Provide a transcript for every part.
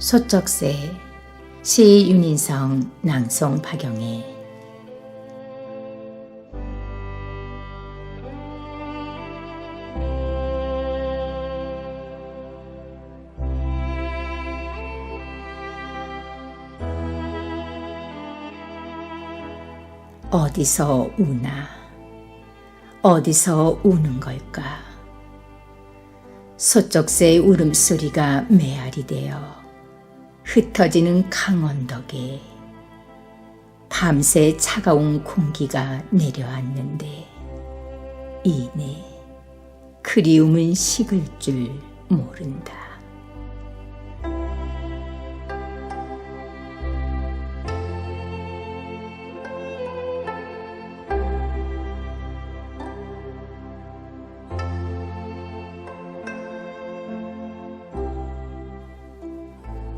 소쩍새 시 윤인성 낭송 박영애. 어디서 우나? 어디서 우는 걸까? 소쩍새의 울음소리가 메아리 되어 흩어지는 강언덕에 밤새 차가운 공기가 내려앉는데 이내 그리움은 식을 줄 모른다.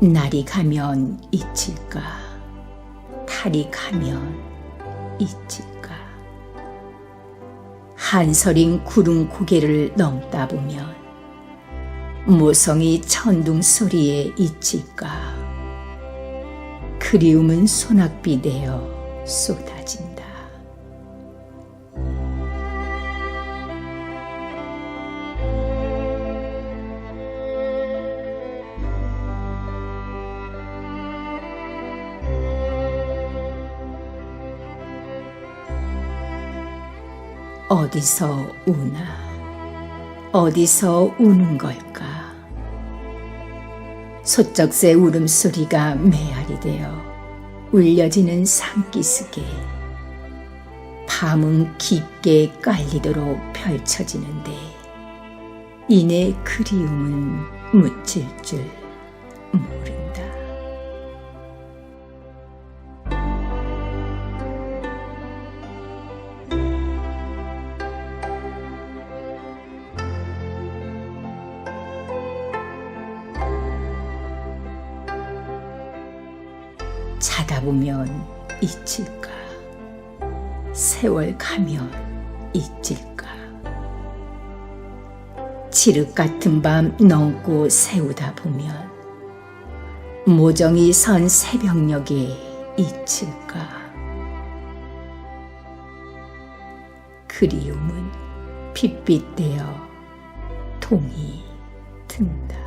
날이 가면 잊힐까? 달이 가면 잊힐까? 한서린 구름 고개를 넘다 보면 모성이 천둥 소리에 잊힐까? 그리움은 소낙비 되어 쏟아진다. 어디서 우나 어디서 우는 걸까 소쩍새 울음소리가 메아리 되어 울려지는 산기슭에 밤은 깊게 깔리도록 펼쳐지는데 이내 그리움은 묻힐 줄 모른다. 보면 잊힐까? 세월 가면 잊힐까? 칠흑 같은 밤 넘고 세우다 보면 모정이 선 새벽녘에 잊힐까? 그리움은 핏빛 되어 동이 든다.